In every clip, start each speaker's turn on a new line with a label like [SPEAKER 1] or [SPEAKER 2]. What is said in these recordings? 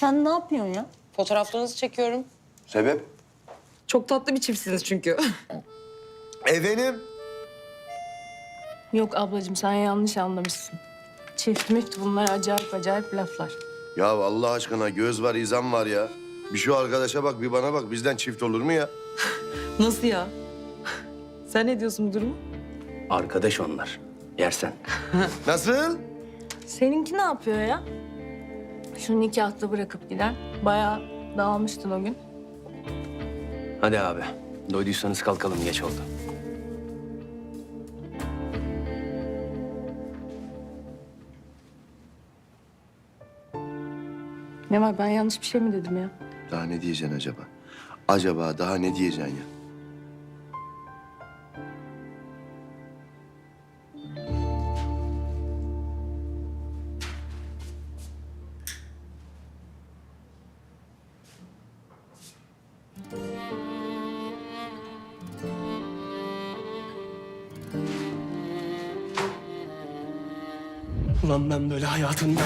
[SPEAKER 1] Sen ne yapıyorsun ya?
[SPEAKER 2] Fotoğraflarınızı çekiyorum.
[SPEAKER 3] Sebep?
[SPEAKER 2] Çok tatlı bir çiftsiniz çünkü.
[SPEAKER 3] Efendim?
[SPEAKER 1] Yok ablacığım sen yanlış anlamışsın. Çift müft bunlar acayip acayip laflar.
[SPEAKER 3] Ya Allah aşkına göz var, izan var ya. Bir şu arkadaşa bak, bir bana bak. Bizden çift olur mu ya?
[SPEAKER 2] Nasıl ya? Sen ne diyorsun bu durumu?
[SPEAKER 4] Arkadaş onlar. Yersen.
[SPEAKER 3] Nasıl?
[SPEAKER 1] Seninki ne yapıyor ya? Şu nikahta bırakıp giden. Bayağı dağılmıştın o gün.
[SPEAKER 4] Hadi abi. Doyduysanız kalkalım geç oldu.
[SPEAKER 1] Ne var ben yanlış bir şey mi dedim ya?
[SPEAKER 3] Daha ne diyeceksin acaba? Acaba daha ne diyeceksin ya?
[SPEAKER 5] Ulan ben böyle hayatında...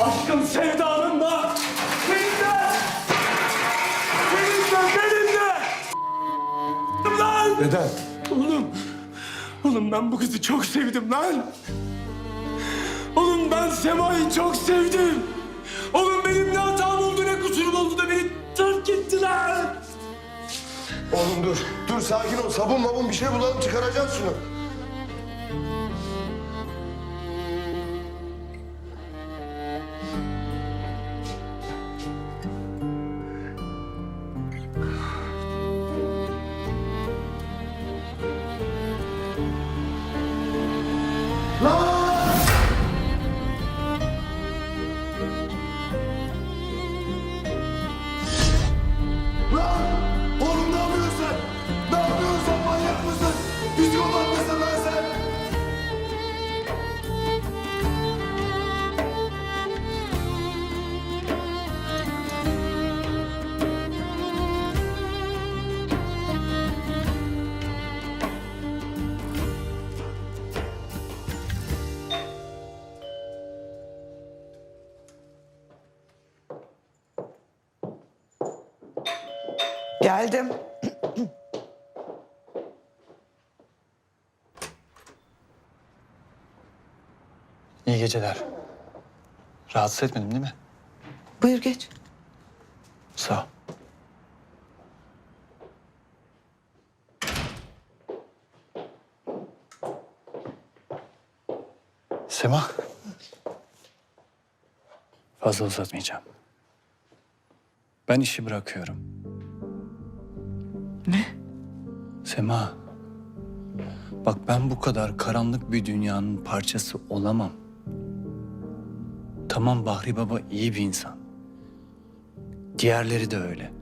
[SPEAKER 5] Aşkın sevdanın da... Senin de... Senin de benim de... Lan!
[SPEAKER 3] Neden?
[SPEAKER 5] Oğlum... Oğlum ben bu kızı çok sevdim lan. Oğlum ben Sema'yı çok sevdim. Oğlum benim ne hatam oldu ne kusurum oldu da beni terk ettiler.
[SPEAKER 3] Oğlum dur. Dur sakin ol. Sabun mabun bir şey bulalım çıkaracağız şunu.
[SPEAKER 6] Geldim.
[SPEAKER 7] İyi geceler. Rahatsız etmedim değil mi?
[SPEAKER 6] Buyur geç.
[SPEAKER 7] Sağ ol. Sema. Fazla uzatmayacağım. Ben işi bırakıyorum. Sema. Bak ben bu kadar karanlık bir dünyanın parçası olamam. Tamam Bahri Baba iyi bir insan. Diğerleri de öyle.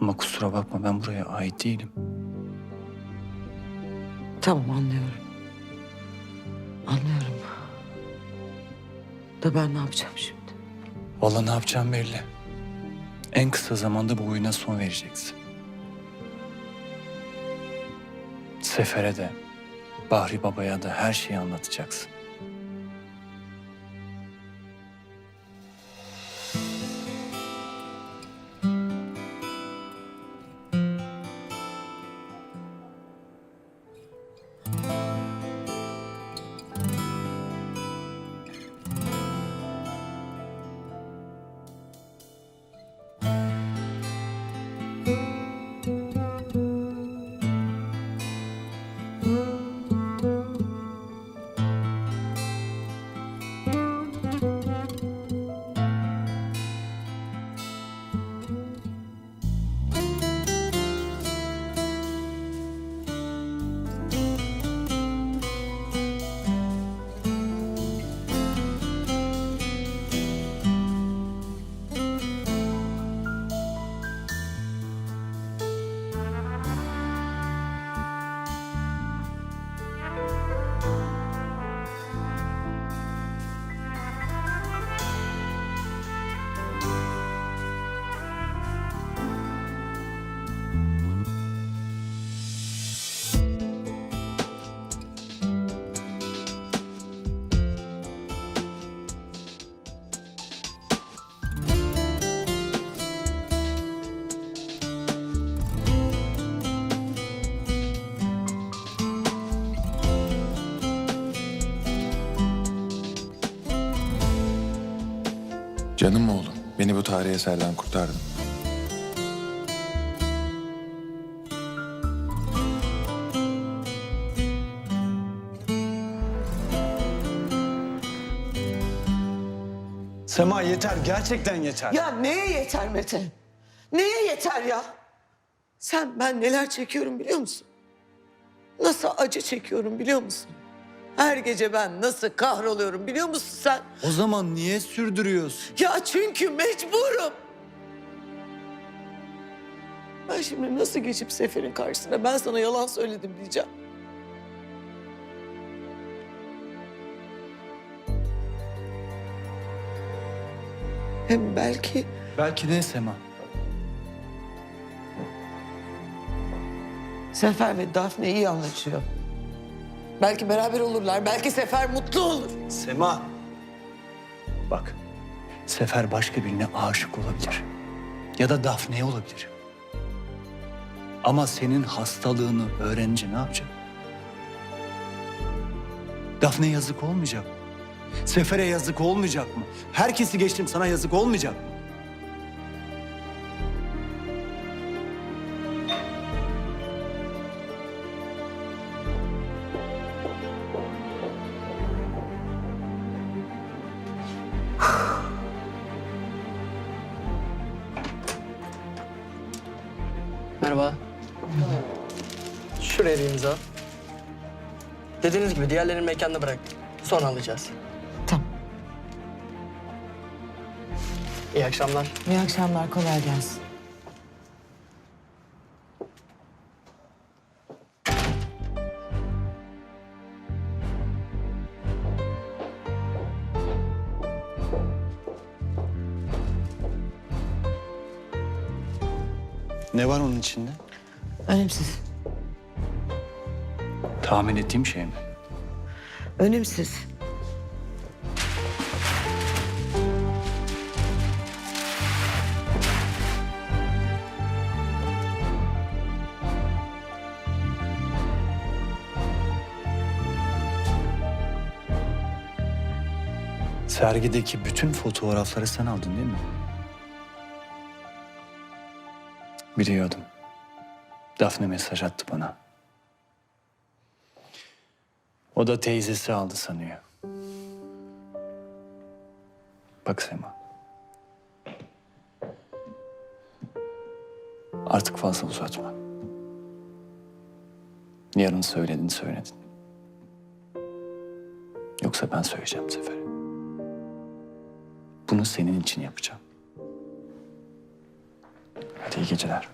[SPEAKER 7] Ama kusura bakma ben buraya ait değilim.
[SPEAKER 6] Tamam anlıyorum. Anlıyorum. Da ben ne yapacağım şimdi?
[SPEAKER 7] Vallahi ne yapacağım belli. En kısa zamanda bu oyuna son vereceksin. Sefer'e de, Bahri Baba'ya da her şeyi anlatacaksın.
[SPEAKER 3] Canım oğlum, beni bu tarihi eserden kurtardın.
[SPEAKER 7] Sema yeter gerçekten yeter.
[SPEAKER 6] Ya neye yeter Mete? Neye yeter ya? Sen ben neler çekiyorum biliyor musun? Nasıl acı çekiyorum biliyor musun? Her gece ben nasıl kahroluyorum biliyor musun sen?
[SPEAKER 7] O zaman niye sürdürüyorsun?
[SPEAKER 6] Ya çünkü mecburum. Ben şimdi nasıl geçip Sefer'in karşısına ben sana yalan söyledim diyeceğim. Hem belki
[SPEAKER 7] Belki ne Sema?
[SPEAKER 6] Sefer ve Dafne iyi anlaşıyor. Belki beraber olurlar. Belki Sefer mutlu olur.
[SPEAKER 7] Sema. Bak. Sefer başka birine aşık olabilir. Ya da Dafne'ye olabilir. Ama senin hastalığını öğrenince ne yapacak? Dafne yazık olmayacak mı? Sefer'e yazık olmayacak mı? Herkesi geçtim sana yazık olmayacak mı?
[SPEAKER 8] Şuraya bir imza. Dediğiniz gibi diğerlerini mekanda bıraktık. Sonra alacağız.
[SPEAKER 6] Tamam.
[SPEAKER 8] İyi akşamlar.
[SPEAKER 6] İyi akşamlar. Kolay gelsin.
[SPEAKER 7] Ne var onun içinde?
[SPEAKER 6] Önemsiz.
[SPEAKER 7] Tahmin ettiğim şey mi?
[SPEAKER 6] Önemsiz.
[SPEAKER 7] Sergideki bütün fotoğrafları sen aldın değil mi? Biliyordum. Dafne mesaj attı bana. O da teyzesi aldı sanıyor. Bak Sema. Artık fazla uzatma. Yarın söyledin söyledin. Yoksa ben söyleyeceğim bu sefer. Bunu senin için yapacağım. Hadi iyi geceler.